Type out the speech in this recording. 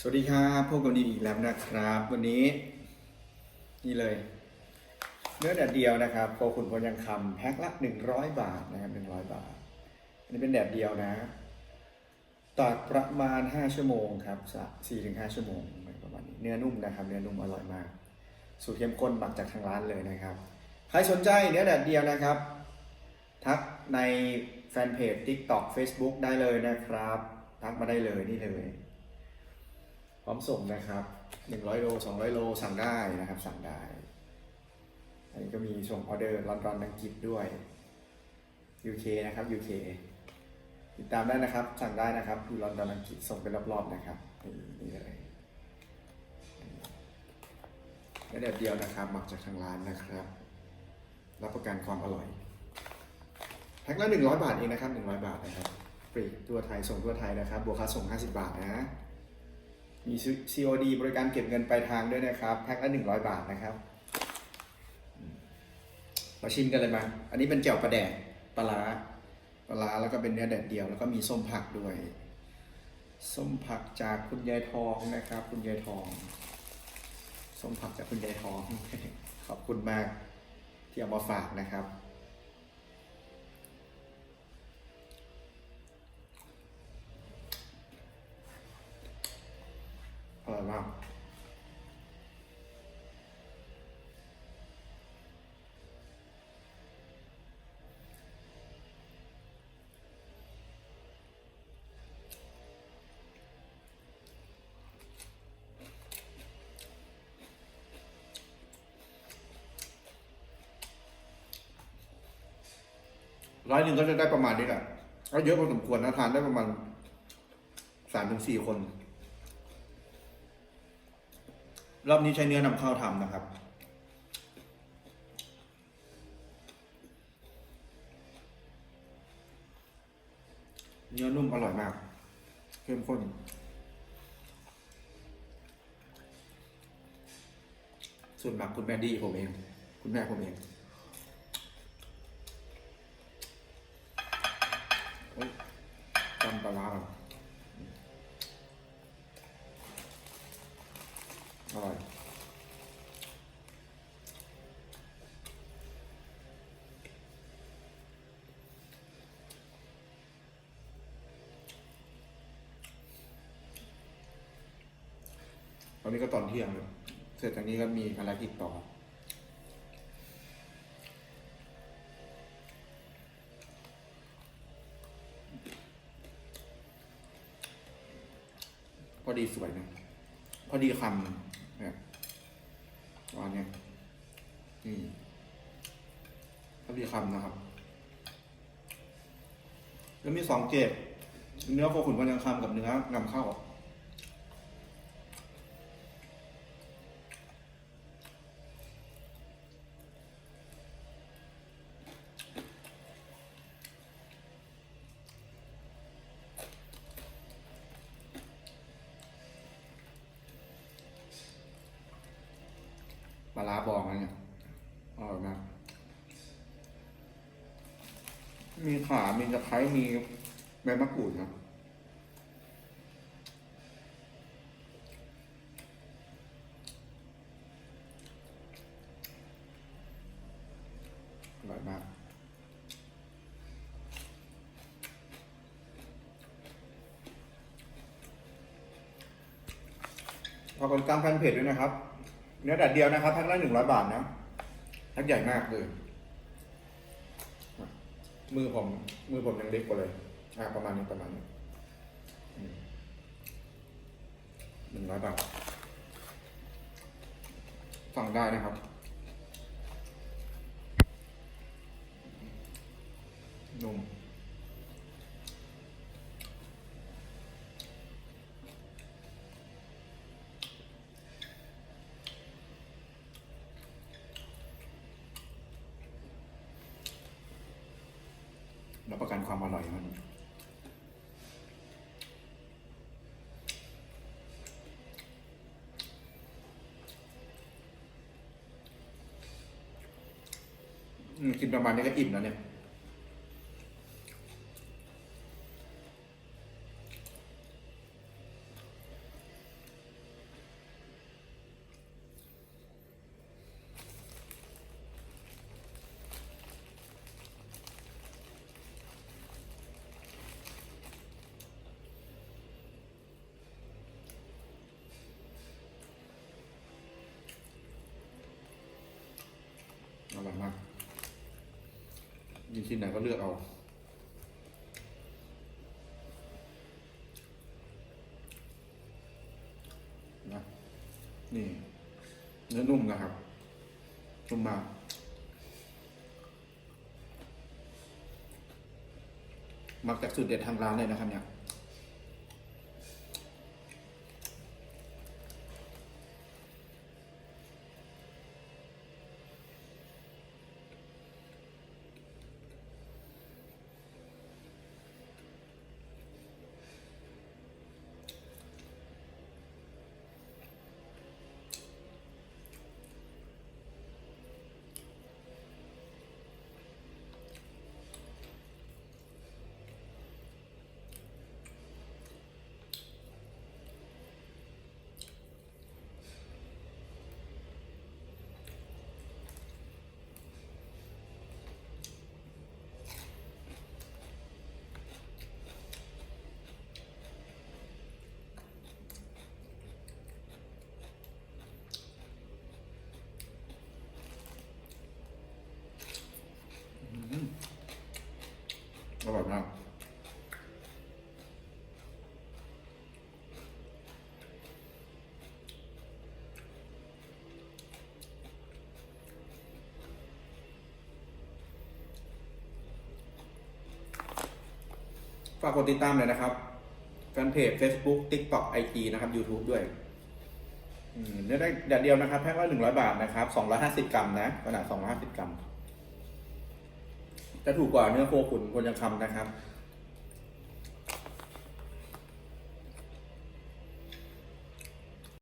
สวัสดีครับพบกันอีกแล้วนะครับ วันนี้ นี่เลย เนื้อแดดเดียวนะครับโคขุนพลยังคำแพ็คละ100บาทนะครับ100บาท อันนี้เป็นแดดเดียวนะตากประมาณ5ชั่วโมงครับ4ถึง5ชั่วโมงประมาณนี้เนื้อนุ่มนะครับ เนื้อนุ่มอร่อยมาก สูตรเข้มข้นหมักจากทางร้านเลยนะครับ ใครสนใจเนื้อแดดเดียวนะครับ ทักในแฟนเพจ TikTok Facebook ได้เลยนะครับ ทักมาได้เลยนี่เลย ร้อมส่งนะครับ100โล200โลสั่งได้นะครับสั่งได้ อันนี้ก็มีส่งออเดอร์ลอนดอนอังกฤษด้วย UK นะครับ UK ติดตามได้นะครับ สั่งได้นะครับอยู่ลอนดอนอังกฤษส่งเป็นรอบๆนะครับนี่เลยและเด็ดเดียวนะครับหมักจากทางร้านนะครับ รับประกันความอร่อยแพ็คละ100 บาทเองนะครับ100 บาทนะครับฟรีตัวไทยส่งทั่วไทยนะครับบวกค่าส่ง 50 บาทนะ มี COD บริการเก็บเงินปลายทางด้วยนะครับ แพ็คละ100บาทนะครับ มาชิมกันเลยมา อันนี้เป็นแจ่วปลาแดกปลาปลาร้าแล้วก็เป็นเนื้อแดดเดียว แล้วก็มีส้มผักด้วย ส้มผักจากคุณยายทองนะครับ คุณยายทอง ส้มผักจากคุณยายทอง ขอบคุณมากที่เอามาฝากนะครับ ร้อยหนึ่งก็จะได้ประมาณนี้แหละก็เยอะพอสมควรนะทานได้ประมาณสามถึงสี่คน รอบนี้ใช้เนื้อนำเข้าทำนะครับ เนื้อนุ่มอร่อยมาก เข้มข้นส่วนหมักคุณแม่ดีผมเอง คุณแม่ผมเองโอ๊ยจำปลาร้าก่อนอร่อย ต อนนี้ก็ตอนเที่ยงเลยเสร็จจากนี้ก็มีภารกิจต่อ พอดีสวยนะ พอดีคำเนี่ยวานเนี่ยนี่พอดีคำนะครับ แล้วมีสองเกรดเนื้อโคขุนวันยังคำกับเนื้อนำเข้า ปลาราบองนะเนี่ยอร่อยมากมีขา มีตะไคร้ มีใบมะกรูดนะอร่อยมากขอบคุณตามแฟนเพจด้วยนะครับ เนื้อแดดเดียวนะครับแพ็คละหนึ่งร้อยบาทนะแพ็คใหญ่มากเลยมือผม มือผมยังเล็กกว่าเลยอ่าประมาณนี้ประมาณนี้หนึ่งร้อยบาทสั่งได้นะครับนุ่ม รับประกันความอร่อยมันกินประมาณนี้ก็อิ่มแล้วเนี่ย อร่อยมากยินชิ้นไหนก็เลือกเอานะนี่ เนื้อนุ่มนะครับนุ่มมากมักจากสูตรเด็ดทางร้านเลยนะครับเนี่ย อร่อยมากฝากกดติดตามเลยนะครับแฟนเพจ Facebook TikTok IG นะครับ YouTube ด้วยเนื้อได้แดดเดียวนะครับ แพ็คละหนึ่งร้อยบาทนะครับสองร้อยห้าสิบกรัมนะขนาดสองร้อยห้าสิบกรัม จะถูกกว่าเนื้อโคขุนคนยังคำนะครับ